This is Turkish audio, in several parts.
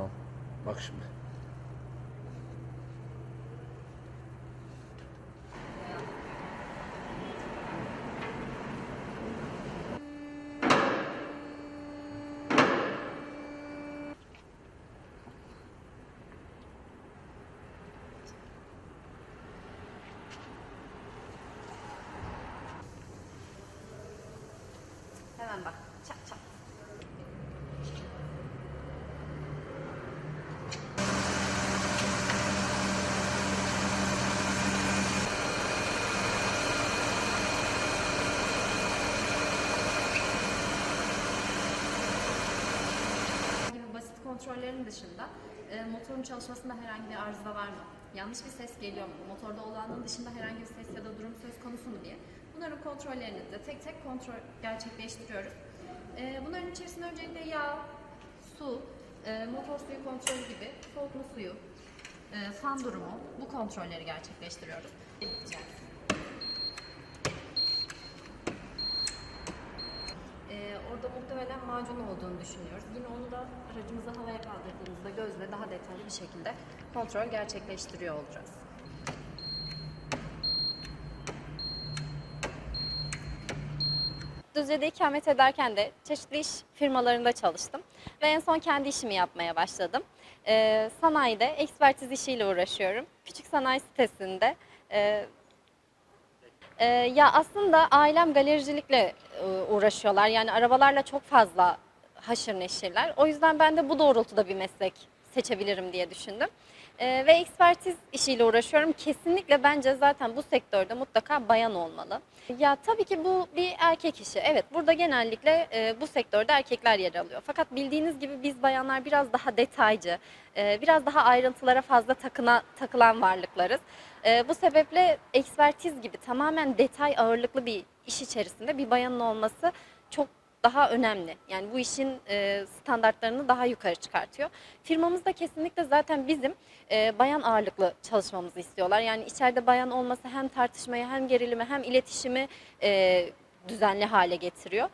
Tamam. Bak şimdi. Hemen bak. Çak çak. Kontrollerin dışında e, motorun çalışmasında herhangi bir arıza var mı? Yanlış bir ses geliyor mu? Motorda olanın dışında herhangi bir ses ya da durum söz konusu mu diye. Bunların kontrollerini de tek tek kontrol gerçekleştiriyoruz. E, bunların içerisinde öncelikle yağ, su, e, motor suyu kontrolü gibi soğutma suyu, e, fan durumu bu kontrolleri gerçekleştiriyoruz. Edeceğiz. Ee, orada muhtemelen macun olduğunu düşünüyoruz. Yine onu da aracımızı havaya kaldırdığımızda gözle daha detaylı bir şekilde kontrol gerçekleştiriyor olacağız. Düzce'de ikamet ederken de çeşitli iş firmalarında çalıştım ve en son kendi işimi yapmaya başladım. Ee, sanayide ekspertiz işiyle uğraşıyorum. Küçük sanayi sitesinde. e, e, ya aslında ailem galericilikle e, uğraşıyorlar. Yani arabalarla çok fazla haşır neşirler. O yüzden ben de bu doğrultuda bir meslek seçebilirim diye düşündüm. Ee, ve ekspertiz işiyle uğraşıyorum. Kesinlikle bence zaten bu sektörde mutlaka bayan olmalı. Ya tabii ki bu bir erkek işi. Evet burada genellikle e, bu sektörde erkekler yer alıyor. Fakat bildiğiniz gibi biz bayanlar biraz daha detaycı, e, biraz daha ayrıntılara fazla takına, takılan varlıklarız. E, bu sebeple ekspertiz gibi tamamen detay ağırlıklı bir iş içerisinde bir bayanın olması çok daha önemli. Yani bu işin e, standartlarını daha yukarı çıkartıyor. Firmamızda kesinlikle zaten bizim e, bayan ağırlıklı çalışmamızı istiyorlar. Yani içeride bayan olması hem tartışmayı hem gerilimi hem iletişimi e, düzenli hale getiriyor.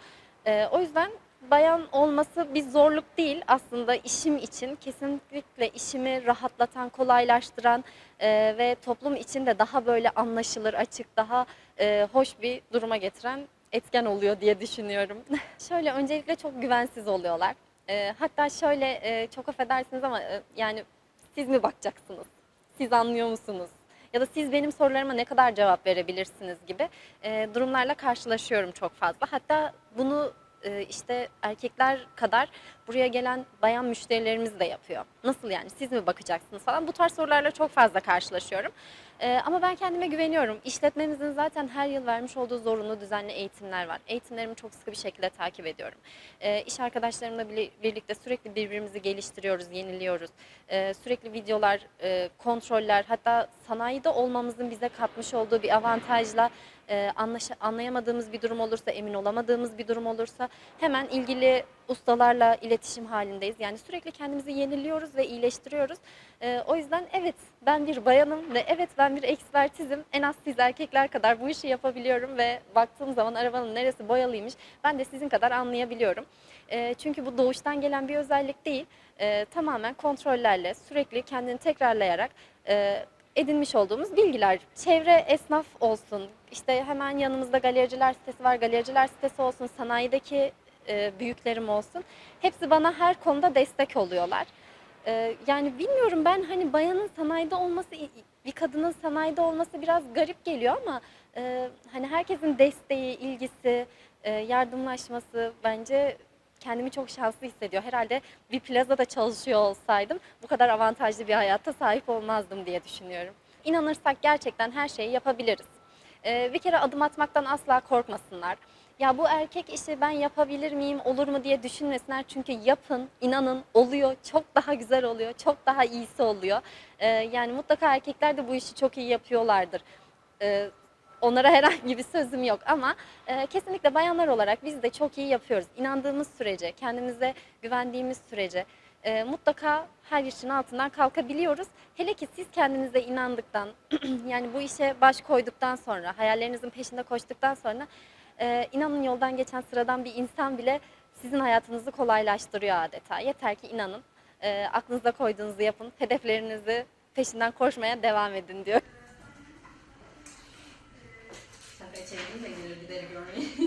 E, o yüzden bayan olması bir zorluk değil aslında işim için kesinlikle işimi rahatlatan, kolaylaştıran e, ve toplum için de daha böyle anlaşılır, açık, daha e, hoş bir duruma getiren etken oluyor diye düşünüyorum. şöyle öncelikle çok güvensiz oluyorlar. E, hatta şöyle e, çok affedersiniz ama e, yani siz mi bakacaksınız? Siz anlıyor musunuz? Ya da siz benim sorularıma ne kadar cevap verebilirsiniz gibi e, durumlarla karşılaşıyorum çok fazla. Hatta bunu e, işte erkekler kadar buraya gelen bayan müşterilerimiz de yapıyor. Nasıl yani siz mi bakacaksınız falan bu tarz sorularla çok fazla karşılaşıyorum. E, ama ben kendime güveniyorum. İşletmemizin zaten her yıl vermiş olduğu zorunlu düzenli eğitimler var. Eğitimlerimi çok sıkı bir şekilde takip ediyorum. E, iş arkadaşlarımla bile- birlikte sürekli birbirimizi geliştiriyoruz, yeniliyoruz. E, sürekli videolar, e, kontroller hatta sanayide olmamızın bize katmış olduğu bir avantajla e, anlayamadığımız bir durum olursa, emin olamadığımız bir durum olursa hemen ilgili ustalarla iletişim halindeyiz. Yani sürekli kendimizi yeniliyoruz ve iyileştiriyoruz. E, o yüzden evet ben bir bayanım ve evet ben bir ekspertizim. En az siz erkekler kadar bu işi yapabiliyorum ve baktığım zaman arabanın neresi boyalıymış ben de sizin kadar anlayabiliyorum. E, çünkü bu doğuştan gelen bir özellik değil. E, tamamen kontrollerle sürekli kendini tekrarlayarak e, edinmiş olduğumuz bilgiler. Çevre esnaf olsun, işte hemen yanımızda galericiler sitesi var, galericiler sitesi olsun, sanayideki e, büyüklerim olsun. Hepsi bana her konuda destek oluyorlar. E, yani bilmiyorum ben hani bayanın sanayide olması, bir kadının sanayide olması biraz garip geliyor ama e, hani herkesin desteği, ilgisi, e, yardımlaşması bence kendimi çok şanslı hissediyor. Herhalde bir plazada çalışıyor olsaydım bu kadar avantajlı bir hayata sahip olmazdım diye düşünüyorum. İnanırsak gerçekten her şeyi yapabiliriz. Bir kere adım atmaktan asla korkmasınlar. Ya bu erkek işi ben yapabilir miyim, olur mu diye düşünmesinler. Çünkü yapın, inanın oluyor, çok daha güzel oluyor, çok daha iyisi oluyor. Ee, yani mutlaka erkekler de bu işi çok iyi yapıyorlardır. Ee, onlara herhangi bir sözüm yok ama e, kesinlikle bayanlar olarak biz de çok iyi yapıyoruz. İnandığımız sürece, kendimize güvendiğimiz sürece e, mutlaka her işin altından kalkabiliyoruz. Hele ki siz kendinize inandıktan, yani bu işe baş koyduktan sonra, hayallerinizin peşinde koştuktan sonra e, inanın yoldan geçen sıradan bir insan bile sizin hayatınızı kolaylaştırıyor adeta. Yeter ki inanın, e, aklınıza koyduğunuzu yapın, hedeflerinizi peşinden koşmaya devam edin diyor. Şakaya çevirdim de gelir gideri görmeyin.